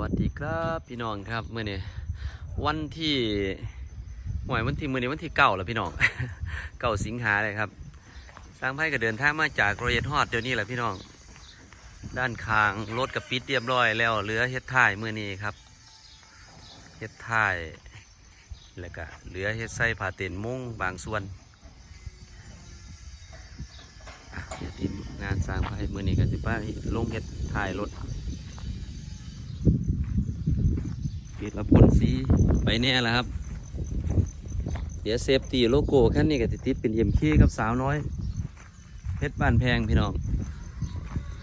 วัสดีครับพี่น้องครับเมื่อนี้วันที่หวยวันที่มื่อนี้วันที่เก้าแล้วพี่น้อง เก้าสิงหาเลยครับ สร้างไพ่ก็เดินทางมาจากโรเยตฮอดเดี๋ยวนี้แหละพี่น้อง ด้านคางรถกับปิดเรียบร้อยแล้วเหลือเฮ็ดท่ายมื่อนี้ครับเฮ็ดท่ายแล้วก็เหลือเฮ็ดไส้ผ่าเต็นมุ้งบางส่วนอะเดี๋ยวทีมงานสร้างไพ่มื่อนี้ก็สิไปลงเฮ็ดท่ายรถ ปิดละพ่นสีไปแน่แล้วครับ เดี๋ยวเซฟตีโลโก้ขั้นนี้ก็จะติดเป็นเอ็มเคกับสาวน้อยเพชรบ้านแพงพี่น้อง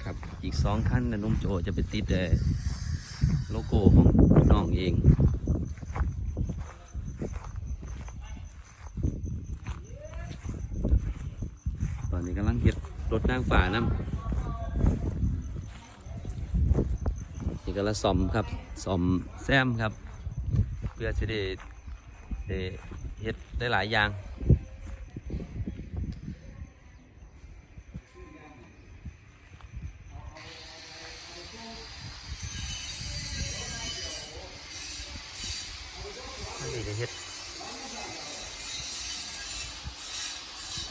ครับอีกสองขั้นนะนุ่มโจจะไปติดแต่โลโก้ของน้องเองตอนนี้กำลังเฮ็ดรถนางฝ่าน้ำ ก็ละซ่อมครับซ่อมแซมครับ เพื่อจะได้ได้เฮ็ดได้หลายอย่างอันนี้ก็เฮ็ด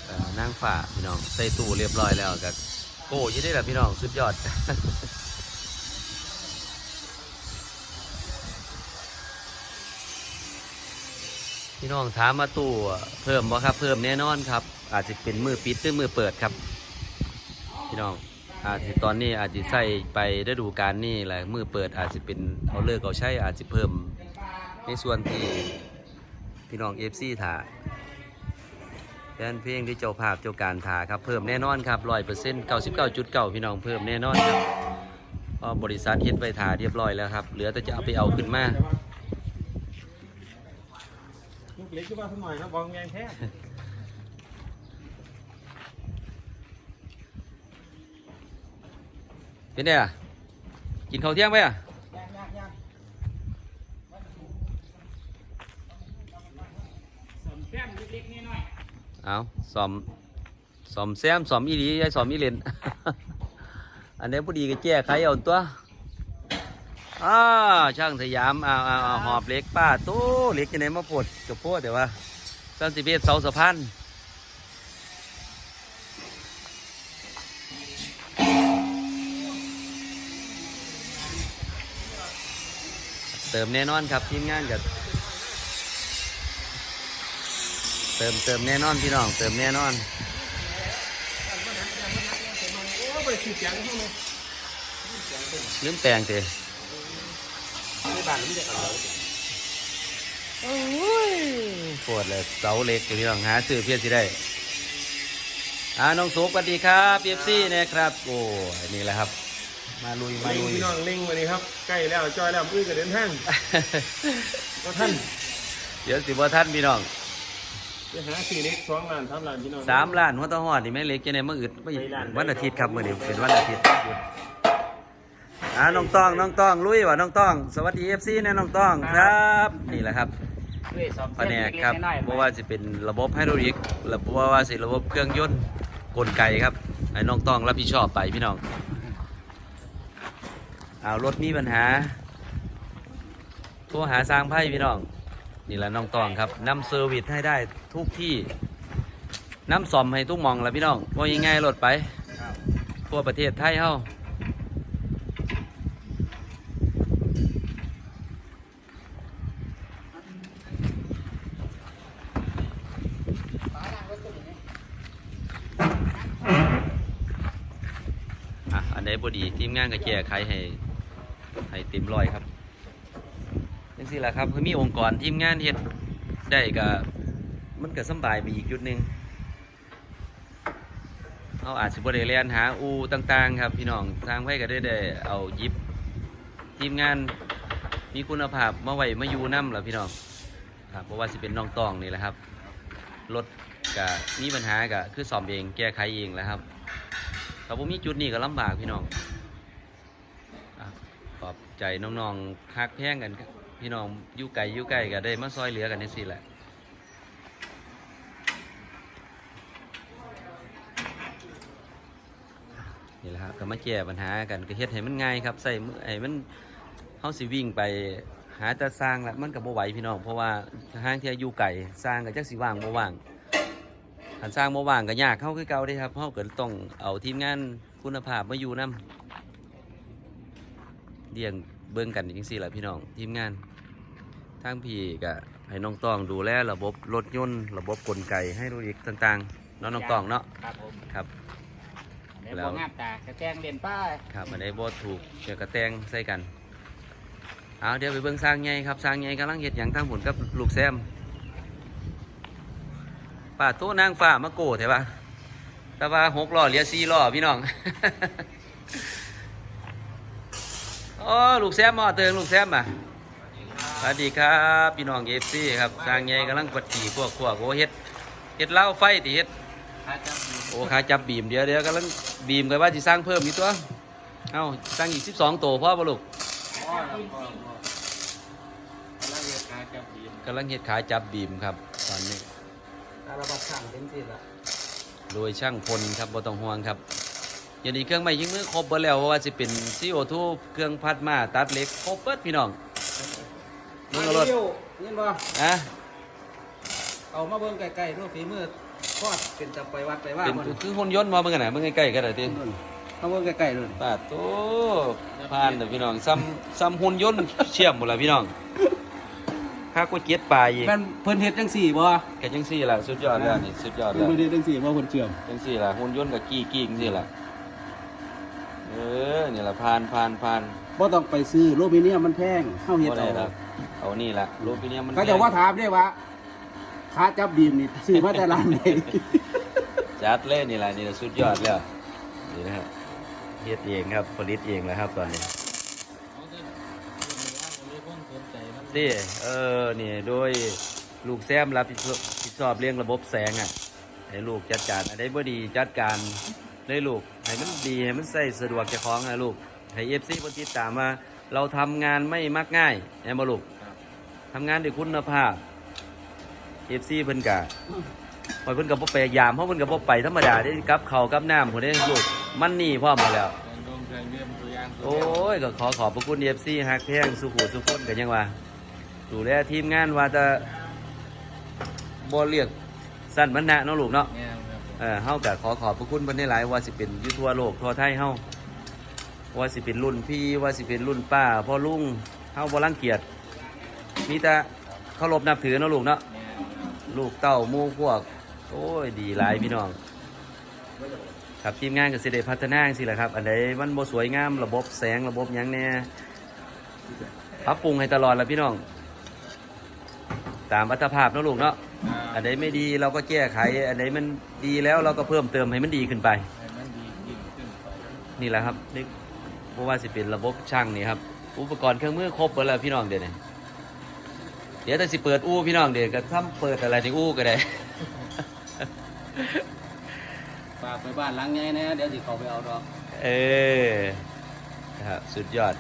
เอ่อนางฝ่าพี่น้องใส่ตู้เรียบร้อยแล้วกับโก้ยี่ได้และพี่น้องสุดยอด พี่น้องถามมาตู้เพิ่มบ่ครับ เพิ่มแน่นอนครับ อาจจะเป็นมือปิดหรือมือเปิดครับ พี่น้องอาจจะตอนนี้อาจจะใส่ไปฤดูกาลนี่แหละมือเปิดอาจจะเป็นเอาเลิกเอาใช้อาจจะเพิ่มในส่วนที่พี่น้องเอฟซีถ่าแฟนเพลงที่เจ้าภาพเจ้าการถ่าครับเพิ่มแน่นอนครับร้อยเปอร์เซ็นต์เก้าสิบเก้าจุดเก้าพี่น้องเพิ่มแน่นอนครับบริษัทเฮ็ดไว้ถ่าเรียบร้อยแล้วครับ เหลือแต่จะเอาไปเอาขึ้นมา เล็กขึ้นมาสักหน่อยนะบองแงงแท้เป็นไงอะกินข้าวเที่ยงไปอะย่างย่างย่างสมแก้มเล็กๆน้อยเอาสอมสอมแซมสอมอีหลียายสอมอีเลน อันนี้พอดีก็แก้ไขเอาตัว อ้าช่างสยามเอาเอาเอาหอบเล็กป้าโตเล็กจะไหนมาปวดกับพวกเดี๋ยวว่าสันสิเบสเสาสะพานเติมแน่นอนครับทีมงานกับเติมเติมแน่นอนพี่น้องเติมแน่นอนๆโอ้ยงเข้ามาลืมแต่งเตะ ในบ้านไม่ได้กันเลยโอ้ยปวดเลยเสาเล็กอยู่พี่น้องหาซื้อเพียรสิได้อ่าน้องสุกสวัสดีครับเอฟซีนะครับโอ้ยนี่แหละครับ มาลุยมาเล็งลุยพี่น้องเล็งมานี่ครับใกล้แล้วจอยแล้วมือจะเดินทางก็ท่านเดี๋ยวสิบ่ท่านพี่น้องจะหาสี่เล็กสองล้านสามล้านพี่น้องสามล้านหัวตะหอดนี่แม่เล็กจะในมื่ออึดไม่วันอาทิตย์ครับมื่อนี้เป็นวันอาทิตย์ อ่าน้องต้องน้องต้องลุยวะน้องต้อง สวัสดีเอฟซีนะน้องต้องครับ นี่แหละครับแผนกครับเพราะว่าจะเป็นระบบไฮดรอลิกหรือเพราะว่าสิระบบเครื่องยนต์กลไกครับไอ้น้องต้องรับผิดชอบไปพี่น้องเอารถมีปัญหาโทรหาสร้างไพ่พี่น้อง นี่แหละน้องต้องครับนำเซอร์วิสให้ได้ทุกที่นำซ่อมให้ทุกหมองแหละพี่น้องว่ายังไงรถไปทั่วประเทศไทยเฮาอะอันใด งานก็แก้ไขให้ให้เต็มร้อยครับจังซี่แหละครับคือมีองค์กรทีมงานเฮ็ดได้ก็มันก็สบายไปอีกจุดหนึ่งเราอาจสิบ่ได้เรียนหาอูต่างๆ ครับ พี่น้องทางไผก็ได้ได้เอายิบทีมงานมีคุณภาพมาไว้มาอยู่นำล่ะพี่น้องครับเพราะว่าสิเป็นน้องตองนี่แหละครับรถก็มีปัญหาก็คือซ่อมเองแก้ไขเองแหละครับถ้าบ่มีจุดนี้ก็ลำบากพี่น้อง ใจน้องๆคักแพงกันครับพี่น้องอยู่ไกลอยู่ใกล้ก็ได้มาซอยเหลือกันนี่สิแหละนี่แหละครับก็มาแก้ปัญหากันก็เฮ็ดให้มันง่ายครับใส่มือให้มันเฮาสิวิ่งไปหาแต่สร้างแล้วมันก็บ่ไหวพี่น้องเพราะว่าห้างที่อยู่ไกลสร้างก็จักสิว่างบ่ว่างคันสร้างบ่ว่างก็ยากเฮาคือเก่าเด้ครับเฮาก็ต้องเอาทีมงานคุณภาพมาอยู่นํ เลี้ยงเบิ่งกันจังซี่ล่ะพี่น้องทีมงานทางพี่ก็ให้น้องต้องดูแลระบบรถยนต์ระบบกลไกให้รู้อีกต่างๆเนาะน้องต้องเนาะครับผมครับเดี๋ยวแล้บวอกงามตากระแจงเรียนป้ายครับอันใดบ่ถูกเกี่ยวกับแตงใส่กันเอาเดี๋ยวไปเบิ่งสร้างใหญ่ครับสร้างใหญ่กำลังเฮ็ดหยังทางผลกับลูกแซมป้าโตนางฟ้ามาโกแท้ปะแต่ว่าหกล้อเหลียสี่ล้อพี่น้อง โอ้ลูกแซมมอเติงลูกแซมอะสวัสดีครับพี่น้องเอฟซีครับสร้างใหญ่กำลังกดขี่พวกพวกโอ้เฮ็ดเฮ็ดเหล้าไฟติเฮ็ดถ้าจะมีโอ้ขาจับบีมเดี๋ยวเดี๋ยวกำลังบีมกันว่าจะสร้างเพิ่มอีกตัวเอ้าสร้างอีกสิบสองตัวพ่อปะลูกพ่อแล้วพ่อพ่อแล้วเรียกการจับบีมกำลังเฮ็ดขาจับบีมครับตอนนี้การระบาดสั่งเต็มที่ละโดยช่างพลครับบ่ต้องห่วงครับ อย่างนี้เครื่องไม้ยิงมือครบเบิดแล้วเพราะว่าสิเป็น CO2 เครื่องพัดมาตัดเหล็กครบเบิดพี่น้องมึงเอารถเห็นบ่อะเอามาเบิ่งใกล้ๆรูปฝีมือทอดเป็นจะไปวัดไปว่าเป็นมันคือหุ่นยนต์มาเบิ่งกันน่ะเบิ่งใกล้ๆกันน่ะติเอาเบิ่งใกล้ๆเลยปาดโตผ่านเด้อพี่น้องซ้ำซ้ำหุ่นยนต์เชื่อมหมดละพี่น้องค่าก๋วยเตี๋ยวปลาอีกมันเพิ่นเฮ็ดจังสี่บ่แกจังซี่ล่ะสุดยอดแล้วนี่สุดยอดแล้วเพิ่นเฮ็ดจังสี่บ่เพิ่นเชื่อมจังซี่ล่ะหุ่นยนต์กับกี้กี้จังซี่ล่ะ เออนี่ล่ะผ่านผ่านผ่านบ่ต้องไปซื้อโลมิเนียมมันแพงเฮาเฮ็ดบ่ได้เอาล่ะเอานี่ล่ะรูปพี่เนี่ยมันเขาจะว่าถามได้ว่าขาจับบีมนี่ซื้อมาแต่ร้านไหน จัดเลยนี่ล่ะนี่ล่ะสุดยอดแล้วนี่นะฮะเฮ็ดเองครับผลิตเองแล้วครับตอนนี้นี่เออนี่โดยลูกแซมรับผิดชอบผิดชอบเรื่องระบบแสงอะให้ลูกจัดการอันใดบ่ดีจัดการ เลยลูกให้มันดีให้มันใส่สะดวกเจ้าของนะลูกให้ FC เพิ่นติดตามมา เราทำงานไม่มักง่ายแม่นบ่ลูกทำงานด้วยคุณภาพเอฟซีเพิ่นกะพอยเพิ่นกับพ่ไปยามเพราะเพิ่นกับพ่ไปธรรมดาได้กับเขาวกับน้ำผมได้ลูกมันนี่พร้อมหมดแล้วโอ้ยก็ขอขอบพระคุณเอฟซีฮักแพงสุขุสุขคนกันยังว่าดูแลทีมงานว่าจะบ่เรียกสั้นมันนะเนาะลูกเนาะ เออเฮาก็ขอขอบพระคุณเพิ่นได้หลายว่าสิเป็นอยู่ทั่วโลกทั่วไทยเฮาว่าสิเป็นรุ่นพี่ว่าสิเป็นรุ่นป้าพ่อลุงเฮาบ่รังเกียจมีแต่เคารพนับถือเนาะลูกเนาะลูกเต้าหมู่พวก โอ้ยดีหลายพี่น้อง ครับทีมงานก็สิได้พัฒนาสิแหละครับ อันใดมันบ่สวยงามระบบแสงระบบหยังแน่ปรับปรุงให้ตลอดละพี่น้อง ตามอัตภาพเนาะลูกเนาะอันใดไม่ดีเราก็แก้ไข อันใดมันดีแล้วเราก็เพิ่มเติมให้มันดีขึ้นไปนี่แหละครับนี่เพราะว่าสิเป็นระบบช่างนี่ครับอุปกรณ์เครื่องมือครบหมดแล้วพี่น้องเดี๋ยวนี้เดี๋ยวแต่สิเปิดอู้พี่น้องเดี๋ยวก็ทำเปิดอะไรในอู้ก็ได้ฝากไปบ้านหลังใหญ่นะเดี๋ยวสิเขาไปเอาดอกเออครับสุดยอด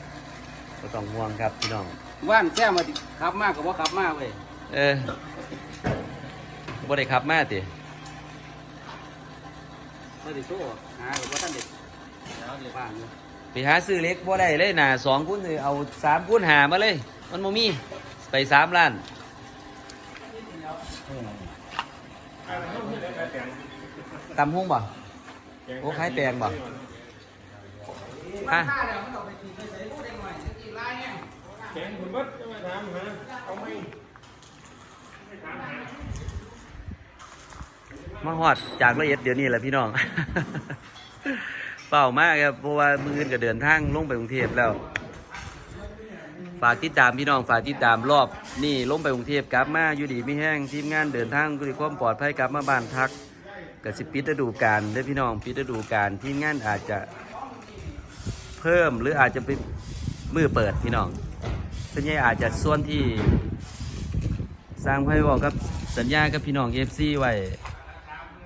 ก็ต้องห่วงครับพี่น้องว่านแซ่มาดิขับมากกับว่าขับมากเว้ย เออบ่ได้ขับมาติมาดิโซ่หาหรือว่าท่านเด็กแล้วเดี๋ยวบ้านอยู่ไปหาซื้อเล็กบ่ได้เลยน่ะสองคูณนี่เอาสามคูณหามาเลย มันบ่มีไปสามล้านตำหุ้งบ่โอ้ขายแปลงบ่ฮะแข็งคุณวัดจะมาถามหาเอาไหม มาฮอดจากละเอียดเดี๋ยวนี้แหละพี่น้อง เป่ามากครับเพราะว่ามืออื่นก็เดินทางลงไปกรุงเทพแล้ว ฝากติดตามพี่น้องฝากติดตามรอบนี่ลงไปกรุงเทพกลับมาอยู่ดีไม่แห้งทีมงานเดินทางด้วยความปลอดภัยกลับมาบ้านพักกับสิปิดฤดูกาลเด้พี่น้องปิดฤดูกาลทีมงานอาจจะเพิ่มหรืออาจจะเป็นมือเปิดพี่น้องส่วนใหญ่อาจจะส่วนที่ สร้างไพ่บอกกับสัญญากับพี่น้องเอฟซีไว้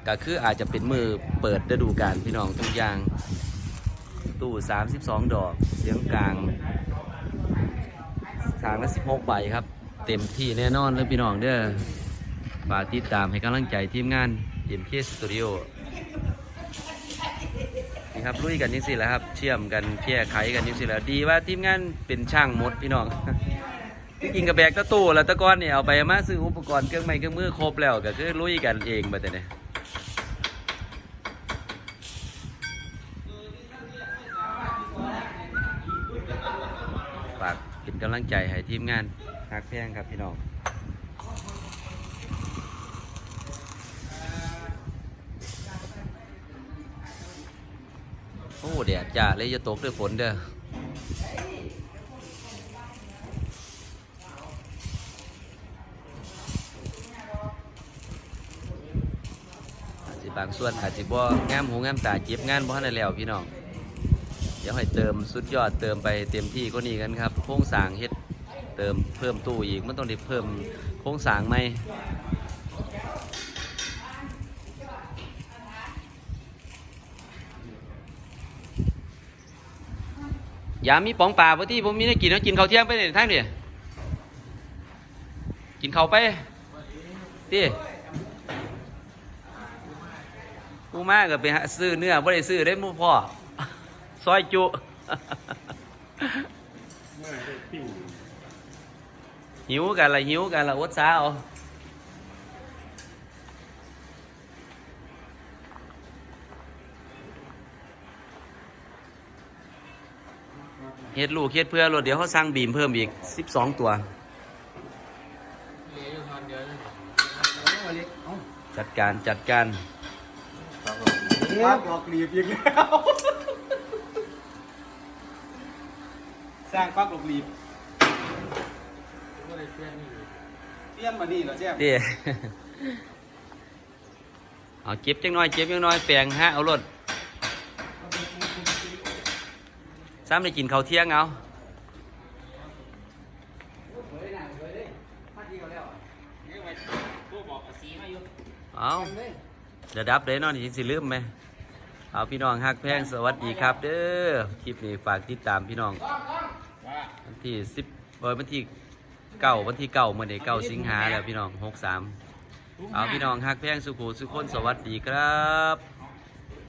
ก็คืออาจจะเป็นมือเปิดฤดูกาลพี่น้องทุกอย่าง ตู้ 32 ดอก เสียงกลางทางละ 16 ใบครับ เต็มที่แน่นอนเลยพี่น้องเด้อฝากติดตามให้กำลังใจทีมงาน MK Studio นี่ครับลุยกันยังสิแหละครับ เชื่อมกันเพียไขกันยังสิแล้ว ดีว่าทีมงานเป็นช่างมดพี่น้อง ที่กินกับแบกตะตู้แล้วตะก้อนเนี่ยเอาไปมาซื้ออุปกรณ์เครื่องไม้เครื่องมือครบแล้วก็คือลุยกันเองมาแต่เนี่ยฝากเป็นกำลังใจให้ทีมงานฮักแพงครับพี่น้องโอ้แดดจ้าเลยจะตกด้วยฝนเด้ออาจจะ บางส่วนอาจจะบ่งามหูงามตาเจ็บงานบ่ทันได้แล้วพี่น้อง เดี๋ยวให้เติมสุดยอดเติมไปเต็มที่ก็นี่กันครับโครงสร้างเฮ็ดเติมเพิ่มตู้อีกมันต้องได้เพิ่มโครงสร้างไหมยามมีป๋องป่าพอที่ผมมีได้กินแล้วกินข้าวเที่ยงไปเนี่ยท่านเนี่ยกินข้าวไปที่กู มากก็ไปซื้อเนื้อบ่ได้ซื้อได้มู่พ่อซอยจุหิวกันละหิวกันละอดสาเอาเฮ็ดลูกเฮ็ดเพื่อรถเดี๋ยวเขาสั่งบีมเพิ่มอีก12ตัวเอาเล็กเอาจัดการจัดการ ปักหลอกหลีบอีกแล้วสร้างปักหลอกหลีบเตรียมมานี่เหรอแจ๊บเด้เอาเจ็บจังน้อยเจ็บจังน้อยแปลงฮะเอารถซ้ำได้กินข้าวเที่ยงเอาเอาเดี๋ยวดับเด้นอนสิลืมไหม เอาพี่น้องฮักแพงสวัสดีครับ เด้อคลิปนี้ฝากติดตามพี่น้องวันที่สิบเออวันที่เก้าวันที่เก้าเมื่อเด็กเก้าสิงหาแล้วพี่น้องหกสามเอาพี่น้องฮักแพงสุขุสุขคนสวัสดีครับ